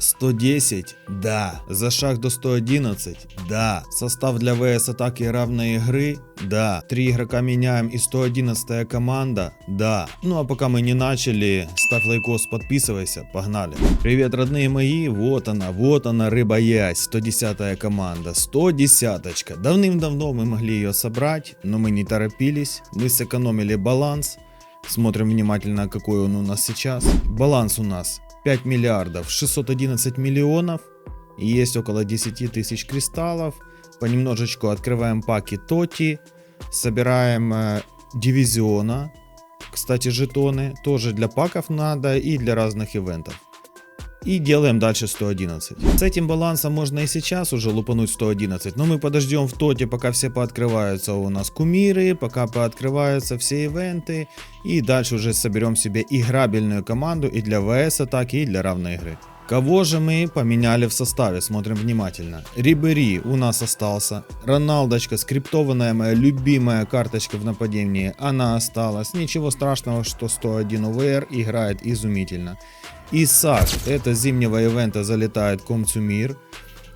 110? Да. За шаг до 111? Да. Состав для ВС атаки равной игры? Да. Три игрока меняем и 111 команда? Да. Ну а пока мы не начали, ставь лайкос, подписывайся, погнали. Привет, родные мои, вот она, вот она, рыба ясь, 110 команда, 110 Давным-давно мы могли ее собрать, но мы не торопились, мы сэкономили баланс. Смотрим внимательно, какой он у нас сейчас. Баланс у нас 5 миллиардов 611 миллионов. И есть около 10 тысяч кристаллов. Понемножечку открываем паки Тоти. Собираем э, дивизиона. Кстати, жетоны. Тоже для паков надо и для разных ивентов. И делаем дальше 111. С этим балансом можно и сейчас уже лупануть 111, но мы подождем в тоте, пока все пооткрываются у нас кумиры, пока пооткрываются все ивенты, и дальше уже соберем себе играбельную команду и для ВС атаки, и для равной игры. Кого же мы поменяли в составе? Смотрим внимательно. Рибери у нас остался. Роналдочка, скриптованная моя любимая карточка в нападении, она осталась. Ничего страшного, что 101 ОВР играет изумительно. Исаак, это зимнего ивента залетает Комцумир.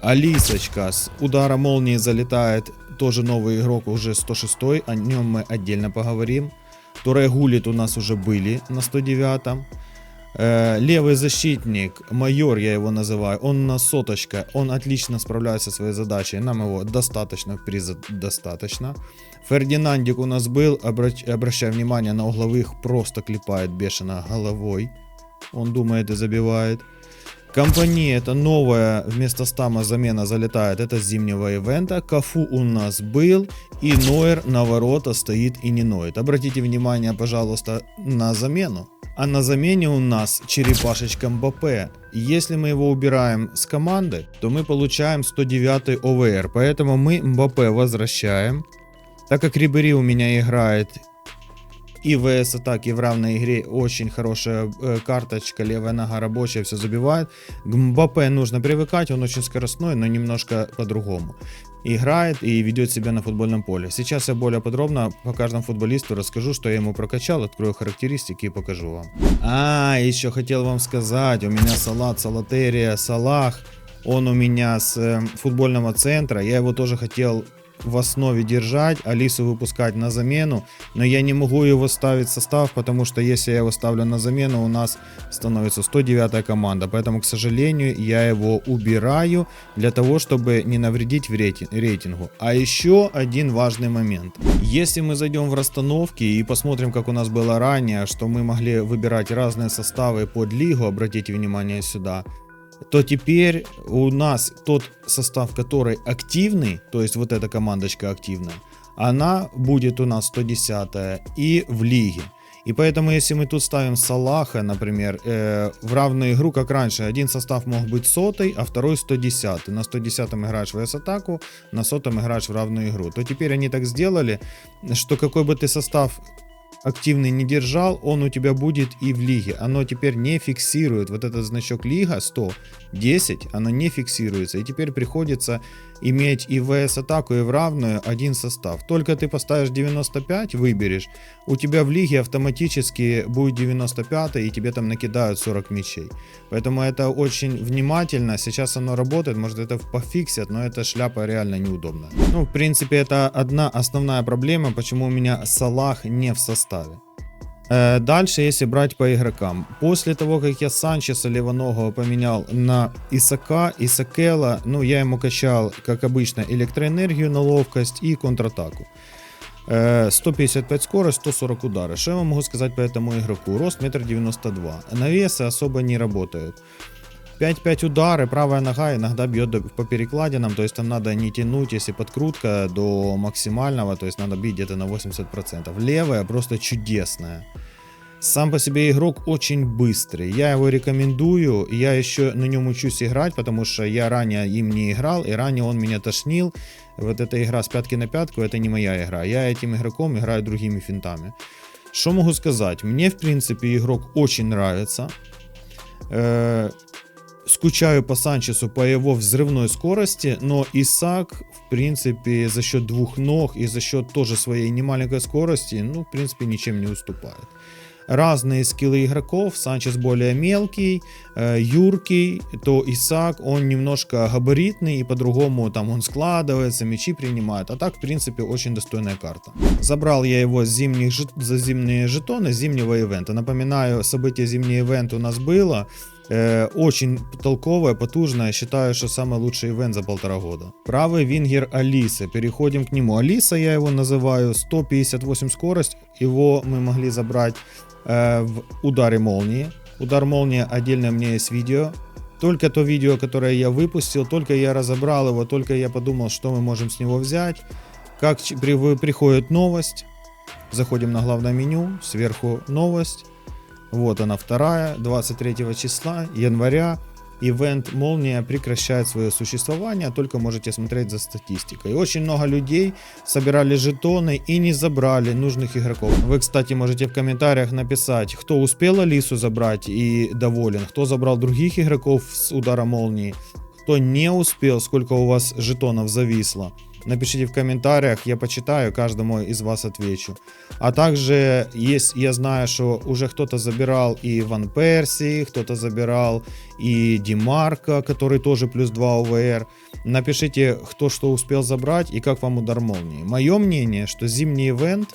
Алисочка с удара молнии залетает, тоже новый игрок, уже 106 о нем мы отдельно поговорим. Турегулит у нас уже были на 109-м. Э, левый защитник, майор я его называю, он на соточка, он отлично справляется со своей задачей, нам его достаточно, приза достаточно. Фердинандик у нас был, обращ, обращай внимание на угловых, просто клепает бешено головой. Он думает и забивает. Компания это новая, вместо стама замена залетает, это зимнего ивента. Кафу у нас был, и Нойер на ворота стоит и не ноет. Обратите внимание, пожалуйста, на замену. А на замене у нас черепашечка Мбаппе. Если мы его убираем с команды, то мы получаем 109 ОВР. Поэтому мы Мбаппе возвращаем. Так как Рибери у меня играет и ВС атаки в равной игре очень хорошая э, карточка, левая нога рабочая, все забивает. К Мбаппе нужно привыкать, он очень скоростной, но немножко по-другому. Играет и ведет себя на футбольном поле. Сейчас я более подробно по каждому футболисту расскажу, что я ему прокачал, открою характеристики и покажу вам. А, еще хотел вам сказать, у меня салат, салатерия, салах. Он у меня с э, футбольного центра. Я его тоже хотел в основе держать, Алису выпускать на замену, но я не могу его ставить в состав, потому что если я его ставлю на замену, у нас становится 109 команда, поэтому, к сожалению, я его убираю для того, чтобы не навредить в рейтингу. А еще один важный момент. Если мы зайдем в расстановки и посмотрим, как у нас было ранее, что мы могли выбирать разные составы под лигу, обратите внимание сюда, то теперь у нас тот состав, который активный, то есть вот эта командочка активная, она будет у нас 110 и в лиге. И поэтому, если мы тут ставим Салаха, например, э, в равную игру, как раньше, один состав мог быть сотый, а второй 110. На 110 играешь в S-атаку, на сотом играешь в равную игру. То теперь они так сделали, что какой бы ты состав активный не держал, он у тебя будет и в лиге. Оно теперь не фиксирует. Вот этот значок лига 110, оно не фиксируется. И теперь приходится иметь и ВС-атаку, и в равную один состав. Только ты поставишь 95, выберешь, у тебя в лиге автоматически будет 95, и тебе там накидают 40 мячей. Поэтому это очень внимательно. Сейчас оно работает, может это пофиксят, но эта шляпа реально неудобна. Ну, в принципе, это одна основная проблема, почему у меня Салах не в составе. Э, дальше, если брать по игрокам. После того, как я Санчеса левоногого поменял на Исака, Исакела, ну, я ему качал, как обычно, электроэнергию на ловкость и контратаку. 155 э, скорость, 140 удары. Что я вам могу сказать по этому игроку? Рост 1,92 м. Навесы особо не работают. 5-5 удары, правая нога иногда бьет по перекладинам, то есть там надо не тянуть, если подкрутка до максимального, то есть надо бить где-то на 80%. Левая просто чудесная. Сам по себе игрок очень быстрый. Я его рекомендую. Я еще на нем учусь играть, потому что я ранее им не играл, и ранее он меня тошнил. Вот эта игра с пятки на пятку, это не моя игра. Я этим игроком играю другими финтами. Что могу сказать? Мне, в принципе, игрок очень нравится. Скучаю по Санчесу по его взрывной скорости, но Исаак, в принципе, за счет двух ног и за счет тоже своей немаленькой скорости, ну, в принципе, ничем не уступает. разные скиллы игроков. Санчес более мелкий, э, юркий, то Исаак, он немножко габаритный и по-другому там он складывается, мячи принимает. А так, в принципе, очень достойная карта. Забрал я его с зимних, за зимние жетоны зимнего ивента. Напоминаю, событие зимний ивент у нас было. Э, очень толковая, потужная. Считаю, что самый лучший ивент за полтора года. Правый вингер Алисы. Переходим к нему. Алиса, я его называю, 158 скорость. Его мы могли забрать э, в ударе молнии. Удар молнии отдельно у меня есть видео. Только то видео, которое я выпустил, только я разобрал его, только я подумал, что мы можем с него взять. Как при- приходит новость. Заходим на главное меню, сверху новость. Вот она вторая, 23 числа января. Ивент Молния прекращает свое существование, только можете смотреть за статистикой. Очень много людей собирали жетоны и не забрали нужных игроков. Вы, кстати, можете в комментариях написать, кто успел Алису забрать и доволен, кто забрал других игроков с удара молнии, кто не успел, сколько у вас жетонов зависло. Напишите в комментариях, я почитаю, каждому из вас отвечу. А также есть, я знаю, что уже кто-то забирал и Ван Перси, кто-то забирал и Димарка, который тоже плюс 2 ОВР. Напишите, кто что успел забрать и как вам удар молнии. Мое мнение, что зимний ивент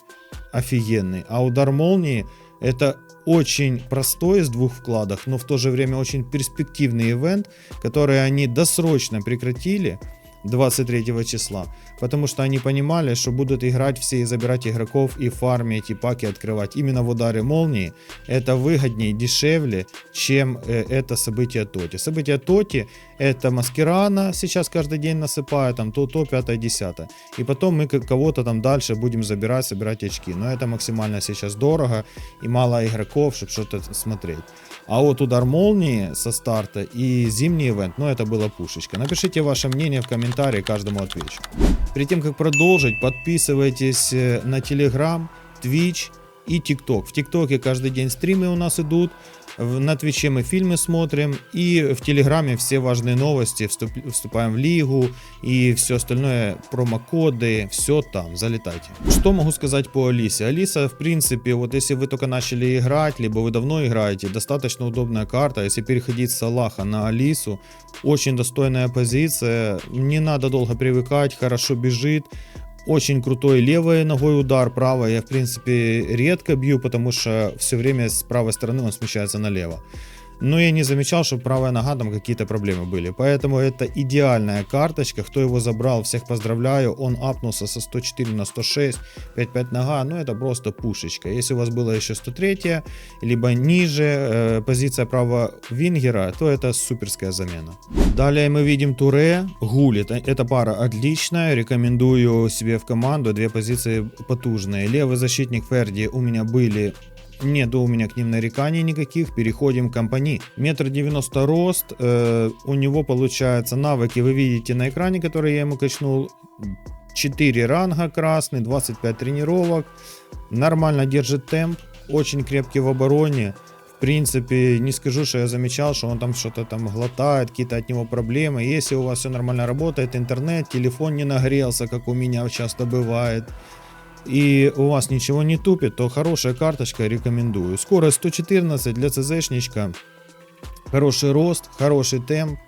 офигенный, а удар молнии это очень простой из двух вкладов, но в то же время очень перспективный ивент, который они досрочно прекратили 23 числа, потому что они понимали, что будут играть все и забирать игроков и фармить и паки открывать именно в ударе молнии. Это выгоднее, дешевле, чем э, это событие Тоти. Событие Тоти это маскирана сейчас каждый день насыпают, там то, то, 5, 10. И потом мы кого-то там дальше будем забирать, собирать очки. Но это максимально сейчас дорого и мало игроков, чтобы что-то смотреть. А вот удар молнии со старта и зимний ивент, ну это была пушечка. Напишите ваше мнение в комментарии, каждому отвечу. Перед тем, как продолжить, подписывайтесь э, на Telegram, Twitch и TikTok. В ТикТоке каждый день стримы у нас идут, на Твиче мы фильмы смотрим, и в Телеграме все важные новости, вступ- вступаем в лигу, и все остальное, промокоды, все там, залетайте. Что могу сказать по Алисе? Алиса, в принципе, вот если вы только начали играть, либо вы давно играете, достаточно удобная карта, если переходить с Аллаха на Алису, очень достойная позиция, не надо долго привыкать, хорошо бежит, очень крутой левой ногой удар, правой я в принципе редко бью, потому что все время с правой стороны он смещается налево. Но я не замечал, что правая нога там какие-то проблемы были. Поэтому это идеальная карточка. Кто его забрал, всех поздравляю. Он апнулся со 104 на 106, 5-5 нога. Ну это просто пушечка. Если у вас было еще 103, либо ниже э, позиция правого вингера, то это суперская замена. Далее мы видим Туре, Гулит. Эта пара отличная. Рекомендую себе в команду. Две позиции потужные. Левый защитник Ферди у меня были Нету у меня к ним нареканий никаких. Переходим к компании. Метр девяносто рост. э, у него получается навыки. Вы видите на экране, которые я ему качнул. 4 ранга красный, 25 тренировок. Нормально держит темп. Очень крепкий в обороне. В принципе, не скажу, что я замечал, что он там что-то там глотает, какие-то от него проблемы. Если у вас все нормально работает, интернет, телефон не нагрелся, как у меня часто бывает, и у вас ничего не тупит, то хорошая карточка, рекомендую. Скорость 114 для ЦЗшничка. Хороший рост, хороший темп,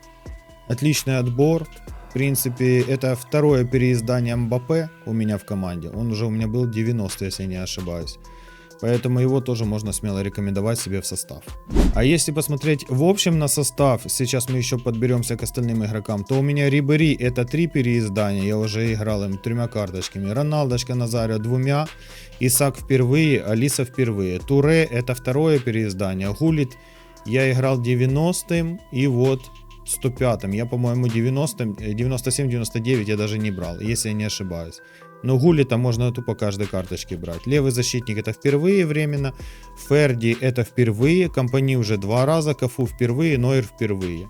отличный отбор. В принципе, это второе переиздание Мбаппе у меня в команде. Он уже у меня был 90, если не ошибаюсь. Поэтому его тоже можно смело рекомендовать себе в состав. А если посмотреть в общем на состав, сейчас мы еще подберемся к остальным игрокам, то у меня Рибери это три переиздания, я уже играл им тремя карточками. Роналдочка Назарио двумя, Исак впервые, Алиса впервые. Туре это второе переиздание, Гулит я играл 90-м и вот 105-м. Я, по-моему, 90-м, э, 97-99 я даже не брал, если я не ошибаюсь. Но Гулита можно тупо каждой карточки брать. Левый защитник это впервые временно. Ферди это впервые. Компани уже два раза. Кафу впервые. Нойер впервые.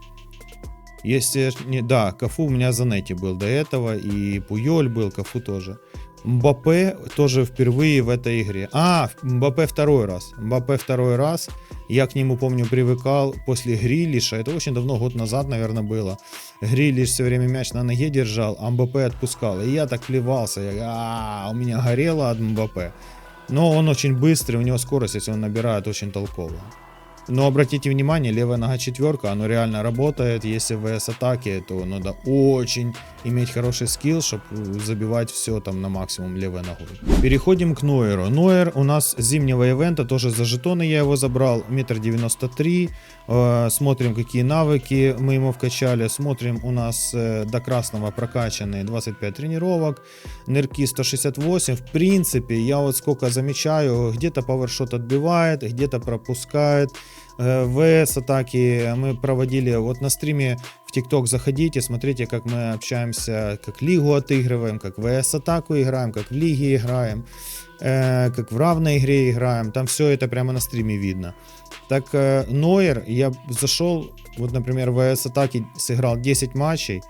Если не... Да, Кафу у меня Занетти был до этого. И Пуйоль был, Кафу тоже. Мбаппе тоже впервые в этой игре. А, Мбаппе второй раз. Мбаппе второй раз. Я к нему, помню, привыкал после Грилиша. Это очень давно, год назад, наверное, было. Грилиш все время мяч на ноге держал, а Мбаппе отпускал. И я так плевался. Я, а, у меня горело от Мбаппе. Но он очень быстрый, у него скорость, если он набирает, очень толковая. Но обратите внимание, левая нога четверка, оно реально работает. Если в ВС-атаке, то надо очень иметь хороший скилл, чтобы забивать все там на максимум левой ногой. Переходим к Нойеру. Нойер у нас с зимнего ивента, тоже за жетоны я его забрал, метр девяносто три. Э, смотрим, какие навыки мы ему вкачали. Смотрим, у нас э, до красного прокачанные 25 тренировок, нырки 168. В принципе, я вот сколько замечаю, где-то пауэршот отбивает, где-то пропускает. Э, ВС атаки мы проводили вот на стриме в ТикТок заходите, смотрите, как мы общаемся, как лигу отыгрываем, как ВС атаку играем, как в лиге играем, как в равной игре играем. Там все это прямо на стриме видно. Так э, Нойер, я зашел, вот, например, в ВС атаке сыграл 10 матчей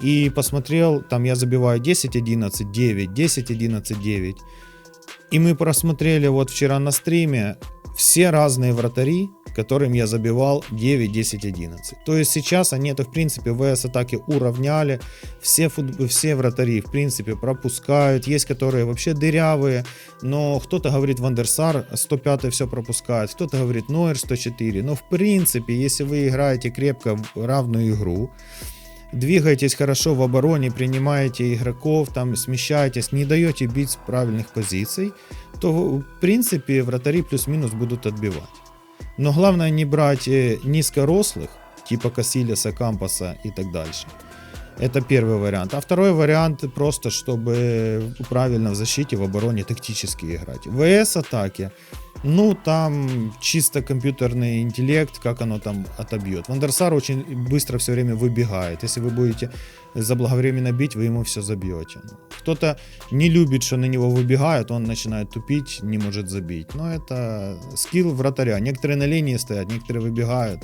и посмотрел, там я забиваю 10-11, 9, 10-11, 9. И мы просмотрели вот вчера на стриме все разные вратари, которым я забивал 9, 10, 11. То есть сейчас они это в принципе в ВС-атаке уравняли. Все, фут... все вратари в принципе пропускают. Есть которые вообще дырявые. Но кто-то говорит Вандерсар 105 все пропускает. Кто-то говорит Нойер 104. Но в принципе, если вы играете крепко в равную игру, двигаетесь хорошо в обороне, принимаете игроков, там смещаетесь, не даете бить с правильных позиций, то в принципе вратари плюс-минус будут отбивать. Но главное не брать э, низкорослых, типа Касилиса, Кампаса и так дальше. Это первый вариант. А второй вариант просто, чтобы правильно в защите, в обороне тактически играть. В ВС-атаке ну, там чисто компьютерный интеллект, как оно там отобьет. Вандерсар очень быстро все время выбегает. Если вы будете заблаговременно бить, вы ему все забьете. Кто-то не любит, что на него выбегают, он начинает тупить, не может забить. Но это скилл вратаря. Некоторые на линии стоят, некоторые выбегают.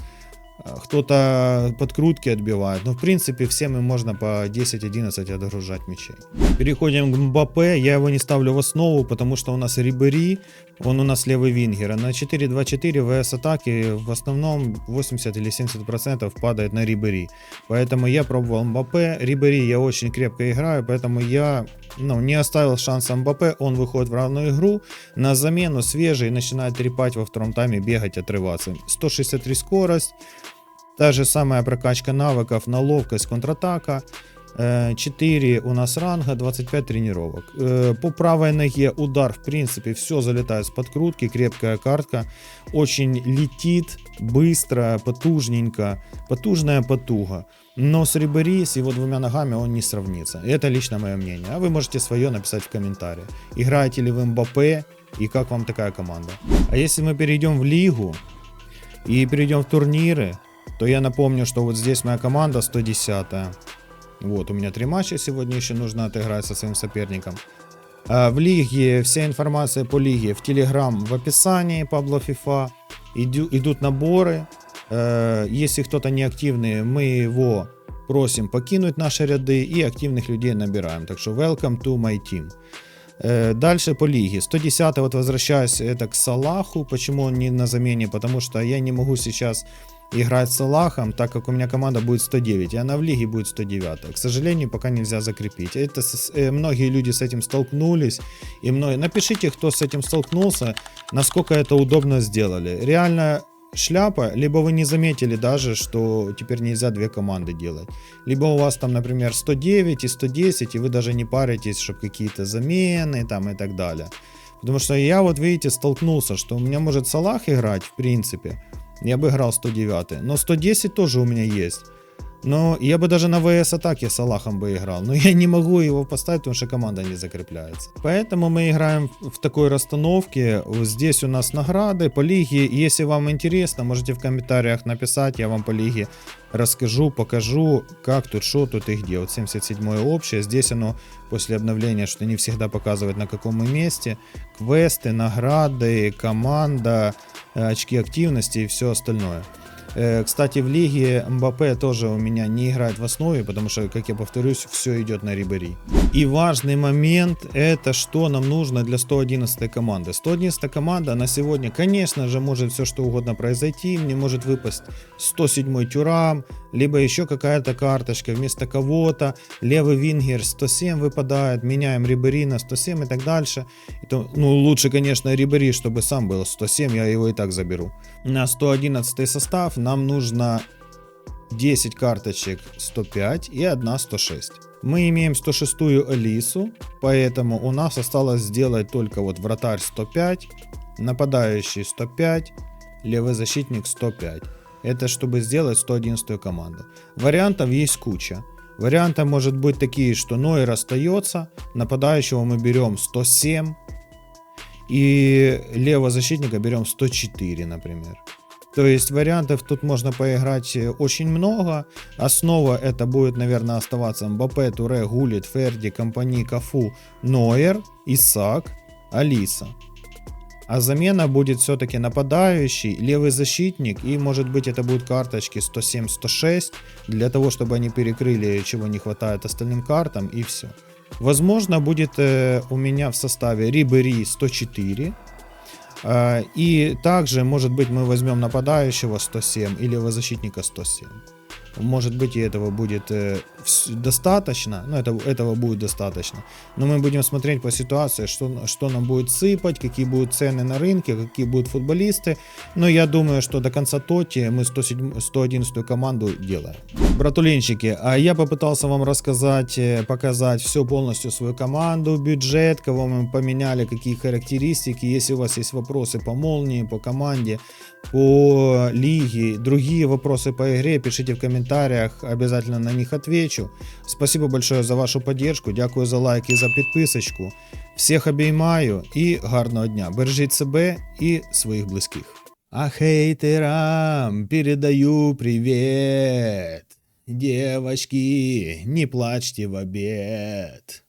Кто-то подкрутки отбивает. Но, в принципе, всем им можно по 10-11 отгружать мячей. Переходим к Мбаппе. Я его не ставлю в основу, потому что у нас Рибери, он у нас левый вингер. На 4-2-4 ВС атаки в основном 80 или 70% падает на Рибери. Поэтому я пробовал Мбаппе. Рибери я очень крепко играю, поэтому я ну, не оставил шанса Мбаппе. Он выходит в равную игру. На замену свежий начинает трепать во втором тайме, бегать, отрываться. 163 скорость. Та же самая прокачка навыков на ловкость, контратака. 4 у нас ранга, 25 тренировок. Э, по правой ноге удар, в принципе, все залетает с подкрутки, крепкая картка. Очень летит, быстро, потужненько, потужная потуга. Но с Рибери, с его двумя ногами он не сравнится. Это лично мое мнение. А вы можете свое написать в комментариях. Играете ли вы МБП и как вам такая команда? А если мы перейдем в лигу и перейдем в турниры, то я напомню, что вот здесь моя команда 110. Вот, у меня три матча сегодня еще нужно отыграть со своим соперником. А, в лиге, вся информация по лиге в Телеграм в описании Пабло. Иду, идут наборы. Э, если кто-то не активный, мы его просим покинуть наши ряды и активных людей набираем. Так что welcome to my team. Э, дальше по лиге. 110 вот возвращаюсь это к Салаху. Почему он не на замене? Потому что я не могу сейчас играть с Аллахом, так как у меня команда будет 109, и она в лиге будет 109. К сожалению, пока нельзя закрепить. Это э, многие люди с этим столкнулись. И многие... Напишите, кто с этим столкнулся, насколько это удобно сделали. Реально шляпа, либо вы не заметили даже, что теперь нельзя две команды делать. Либо у вас там, например, 109 и 110, и вы даже не паритесь, чтобы какие-то замены там и так далее. Потому что я вот, видите, столкнулся, что у меня может Салах играть, в принципе, я бы играл 109. Но 110 тоже у меня есть. Но я бы даже на ВС атаке с Аллахом бы играл. Но я не могу его поставить, потому что команда не закрепляется. Поэтому мы играем в такой расстановке. Здесь у нас награды по лиге. Если вам интересно, можете в комментариях написать. Я вам по лиге расскажу, покажу, как тут, что тут и где. Вот 77 общее. Здесь оно после обновления, что не всегда показывает на каком мы месте. Квесты, награды, команда, очки активности и все остальное. Э, Кстати, в лиге Мбаппе тоже у меня не играет в основе, потому что, как я повторюсь, все идет на Рибери. И важный момент, это что нам нужно для 111 команды. 111 команда на сегодня, конечно же, может все что угодно произойти. Мне может выпасть 107 Тюрам, либо еще какая-то карточка вместо кого-то. Левый вингер 107 выпадает, меняем Рибери на 107 и так дальше. И то, ну, лучше, конечно, Рибери, чтобы сам был 107, я его и так заберу. На 111 состав нам нужно 10 карточек 105 и одна 106. Мы имеем 106 Алису, поэтому у нас осталось сделать только вот вратарь 105, нападающий 105, левый защитник 105. Это чтобы сделать 111 команду. Вариантов есть куча. Варианты может быть такие, что Нойер остается, нападающего мы берем 107, и левого защитника берем 104, например. То есть вариантов тут можно поиграть э, очень много. Основа это будет, наверное, оставаться Мбаппе, Туре, Гулит, Ферди, Компани, Кафу, Нойер, Исак, Алиса. А замена будет все-таки нападающий, левый защитник и может быть это будут карточки 107-106 для того, чтобы они перекрыли, чего не хватает остальным картам и все. Возможно будет э, у меня в составе Рибери 104, а, И также, может быть, мы возьмем нападающего 107 или защитника 107. Может быть, и этого будет э, достаточно, ну, это, этого будет достаточно. Но мы будем смотреть по ситуации, что, что нам будет сыпать, какие будут цены на рынке, какие будут футболисты. Но я думаю, что до конца Тоти мы 107, 111 команду делаем. Братулинчики, а я попытался вам рассказать, э, показать все полностью свою команду, бюджет, кого мы поменяли, какие характеристики. Если у вас есть вопросы по молнии, по команде, по лиге, другие вопросы по игре, пишите в комментариях, обязательно на них отвечу. Спасибо большое за вашу поддержку, дякую за лайк і за підписочку. Всіх обіймаю і гарного дня. Бережіть себе і своїх близьких. А хейтерам передаю привет. Девочки, не плачьте в обед.